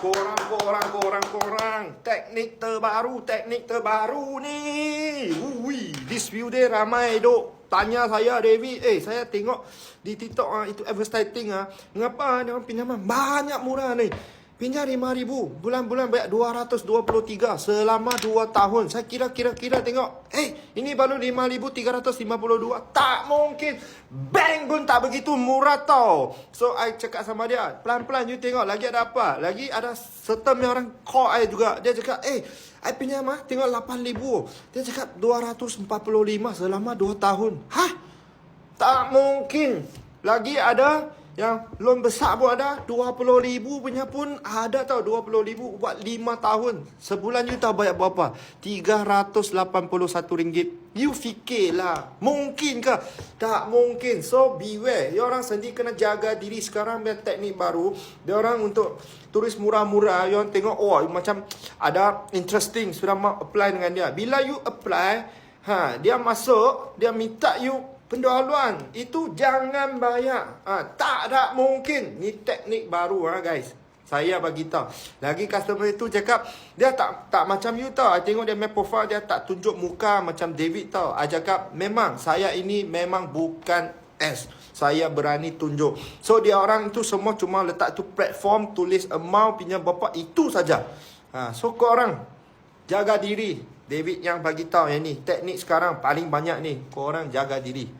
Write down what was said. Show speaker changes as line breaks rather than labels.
Korang, korang, korang, korang. Teknik terbaru, teknik terbaru ni. Ui, this view dia ramai duk tanya saya David. Eh, saya tengok di TikTok ah itu advertising ah. Mengapa dia orang pinjaman banyak murah ni? Pinjam RM5,000. Bulan-bulan bayar 223 selama 2 tahun. Saya kira-kira-kira tengok. Eh, ini baru RM5,352. Tak mungkin. Bank pun tak begitu murah tau. So, I cakap sama dia. Pelan-pelan you tengok. Lagi ada apa? Lagi ada setem yang orang call I juga. Dia cakap, eh, I pinjam ah. Tengok RM8,000. Dia cakap 245 selama 2 tahun. Hah? Tak mungkin. Lagi ada yang loan besar pun ada 20,000 punya pun ada tau 20,000 buat 5 tahun. Sebulan you tahu bayar berapa? 381 ringgit. You fikirlah. Mungkin ke? Tak mungkin. So beware. Ya orang sendiri kena jaga diri sekarang biar teknik baru. Dia orang untuk turis murah-murah. You orang tengok oh macam ada interesting sudah mau apply dengan dia. Bila you apply, ha dia masuk, dia minta you pendahuluan itu jangan bayar. Ha, tak ada mungkin. Ni teknik baru ha, guys. Saya bagi tahu. Lagi customer itu cakap dia tak tak macam you tau. I tengok dia main profile dia tak tunjuk muka macam David tau. I cakap memang saya ini memang bukan S. Saya berani tunjuk. So dia orang tu semua cuma letak tu platform tulis amount pinjam berapa itu saja. Ha, so kau orang jaga diri. David yang bagi tahu yang ni teknik sekarang paling banyak ni. Kau orang jaga diri.